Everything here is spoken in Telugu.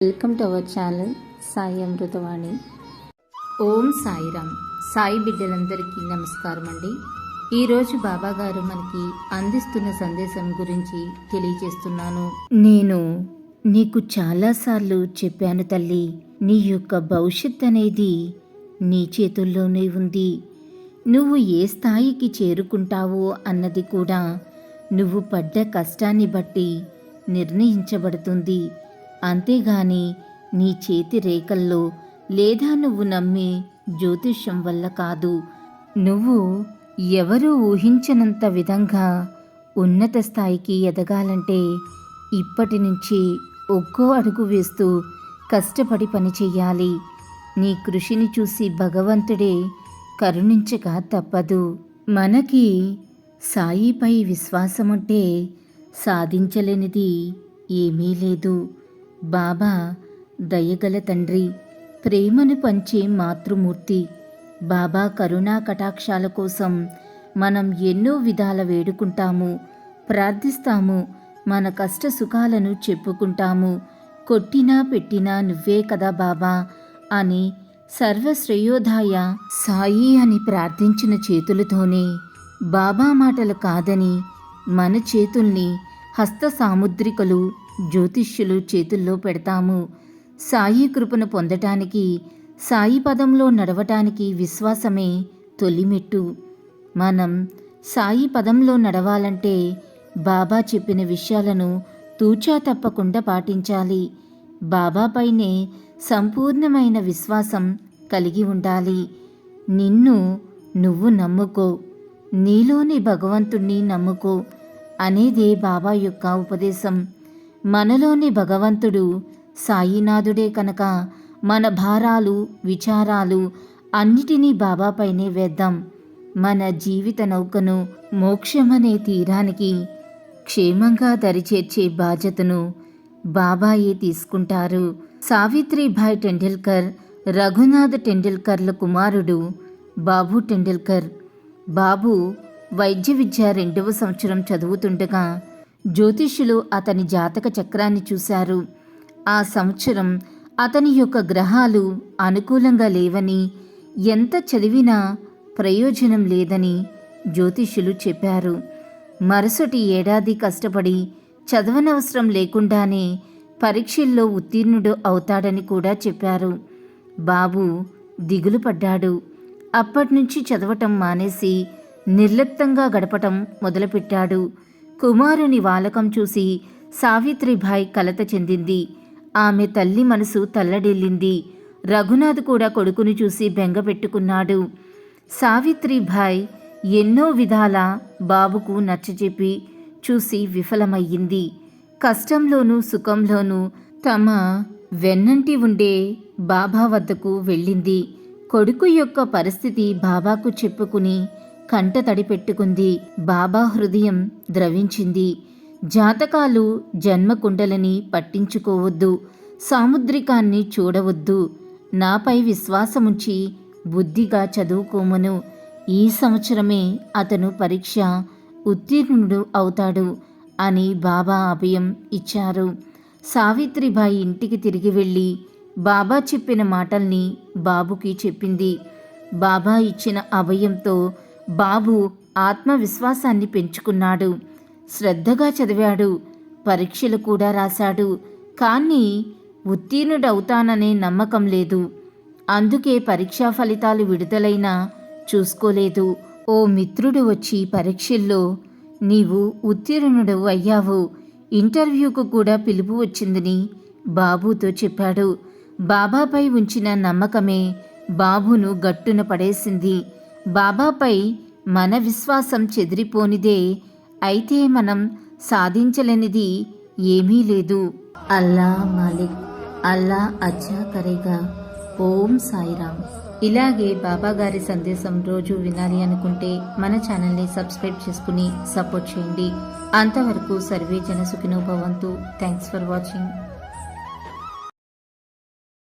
Welcome to our channel Sai Amruthavani Om Sairam. Sai బిడ్డలందరికీ నమస్కారం అండి. ఈరోజు బాబాగారు మనకి అందిస్తున్న సందేశం గురించి తెలియజేస్తున్నాను. నేను నీకు చాలాసార్లు చెప్పాను తల్లి నీ యొక్క భవిష్యత్ అనేది నీ చేతుల్లోనే ఉంది. నువ్వు ఏ స్థాయికి చేరుకుంటావో అన్నది కూడా నువ్వు పడ్డ కష్టాన్ని బట్టి నిర్ణయించబడుతుంది. అంతేగాని నీ చేతి రేఖల్లో లేదా నువ్వు నమ్మే జ్యోతిష్యం వల్ల కాదు. నువ్వు ఎవరూ ఊహించనంత విధంగా ఉన్నత స్థాయికి ఎదగాలంటే ఇప్పటి నుంచి ఒక్కో అడుగు వేస్తూ కష్టపడి పని నీ కృషిని చూసి భగవంతుడే కరుణించక తప్పదు. మనకి సాయిపై విశ్వాసముంటే సాధించలేనిది ఏమీ లేదు. బాబా దయగల తండ్రి ప్రేమను పంచే మాతృమూర్తి బాబా కరుణా కటాక్షాల కోసం మనం ఎన్నో విధాల వేడుకుంటాము ప్రార్థిస్తాము మన కష్ట సుఖాలను చెప్పుకుంటాము కొట్టినా పెట్టినా నువ్వే కదా బాబా అని సర్వశ్రేయోధాయ సాయి అని ప్రార్థించిన చేతులతోనే బాబా మాటలు కాదని మన చేతుల్ని హస్త సాముద్రికలు జ్యోతిష్యులు చేతుల్లో పెడతాము. సాయి కృపను పొందటానికి సాయి పదంలో నడవటానికి విశ్వాసమే తొలిమెట్టు. మనం సాయి పదంలో నడవాలంటే బాబా చెప్పిన విషయాలను తూచా తప్పకుండా పాటించాలి. బాబాపైనే సంపూర్ణమైన విశ్వాసం కలిగి ఉండాలి. నిన్ను నువ్వు నమ్ముకో. నీలోని భగవంతుణ్ణి నమ్ముకో అనేదే బాబా యొక్క ఉపదేశం. మనలోని భగవంతుడు సాయినాథుడే కనుక మన భారాలు విచారాలు అన్నిటినీ బాబాపైనే వేద్దాం. మన జీవిత నౌకను మోక్షమనే తీరానికి క్షేమంగా దరిచేర్చే బాధ్యతను బాబాయే తీసుకుంటారు. సావిత్రిభాయ్ టెండూల్కర్ రఘునాథ్ టెండూల్కర్ల కుమారుడు బాబు టెండూల్కర్. బాబు వైద్య విద్య రెండవ సంవత్సరం చదువుతుండగా జ్యోతిష్యులు అతని జాతక చక్రాన్ని చూశారు. ఆ సంవత్సరం అతని యొక్క గ్రహాలు అనుకూలంగా లేవని ఎంత చదివినా ప్రయోజనం లేదని జ్యోతిష్యులు చెప్పారు. మరుసటి ఏడాది కష్టపడి చదవనవసరం లేకుండానే పరీక్షల్లో ఉత్తీర్ణుడు అవుతాడని కూడా చెప్పారు. బాబు దిగులు పడ్డాడు. అప్పటినుంచి చదవటం మానేసి నిర్లిప్తంగా గడపటం మొదలుపెట్టాడు. కుమారుని వాలకం చూసి సావిత్రిభాయ్ కలత చెందింది. ఆమె తల్లి మనసు తల్లడిల్లింది. రఘునాథ్ కూడా కొడుకుని చూసి బెంగపెట్టుకున్నాడు సావిత్రిభాయ్ ఎన్నో విధాల బాబుకు నచ్చజెప్పి చూసి విఫలమయ్యింది. కష్టంలోనూ సుఖంలోనూ తమ వెన్నంటి ఉండే బాబా వద్దకు వెళ్ళింది. కొడుకు యొక్క పరిస్థితి బాబాకు చెప్పుకుని కంట తడి పెట్టుకుంది బాబా హృదయం ద్రవించింది. జాతకాలు జన్మకుండలని పట్టించుకోవద్దు. సాముద్రికాన్ని చూడవద్దు. నాపై విశ్వాసముంచి బుద్ధిగా చదువుకోమను. ఈ సంవత్సరమే అతను పరీక్ష ఉత్తీర్ణుడు అవుతాడు అని బాబా అభయం ఇచ్చారు. సావిత్రిబాయి ఇంటికి తిరిగి వెళ్ళి బాబా చెప్పిన మాటల్ని బాబుకి చెప్పింది. బాబా ఇచ్చిన అభయంతో బాబు ఆత్మవిశ్వాసాన్ని పెంచుకున్నాడు. శ్రద్ధగా చదివాడు. పరీక్షలు కూడా రాశాడు. కానీ ఉత్తీర్ణుడవుతాననే నమ్మకం లేదు. అందుకే పరీక్షా ఫలితాలు విడుదలైనా చూసుకోలేదు. ఓ మిత్రుడు వచ్చి పరీక్షల్లో నీవు ఉత్తీర్ణుడు అయ్యావు. ఇంటర్వ్యూకు కూడా పిలుపు వచ్చిందని బాబుతో చెప్పాడు. బాబాపై ఉంచిన నమ్మకమే బాబును గట్టున పడేసింది. బాబాపై మన విశ్వాసం చెదిరిపోనిదే అయితే మనం సాధించలేనిది ఏమీ లేదు. అల్లా మాలిక్ అల్లా అచ్చా కరేగా. ఓం సాయిరామ్. ఇలాగే బాబా గారి సందేశం రోజు వినాలి అనుకుంటే మన ఛానల్ని సబ్స్క్రైబ్ చేసుకుని సపోర్ట్ చేయండి. అంతవరకు సర్వే జన భవంతు థ్యాంక్స్ ఫర్ వాచింగ్.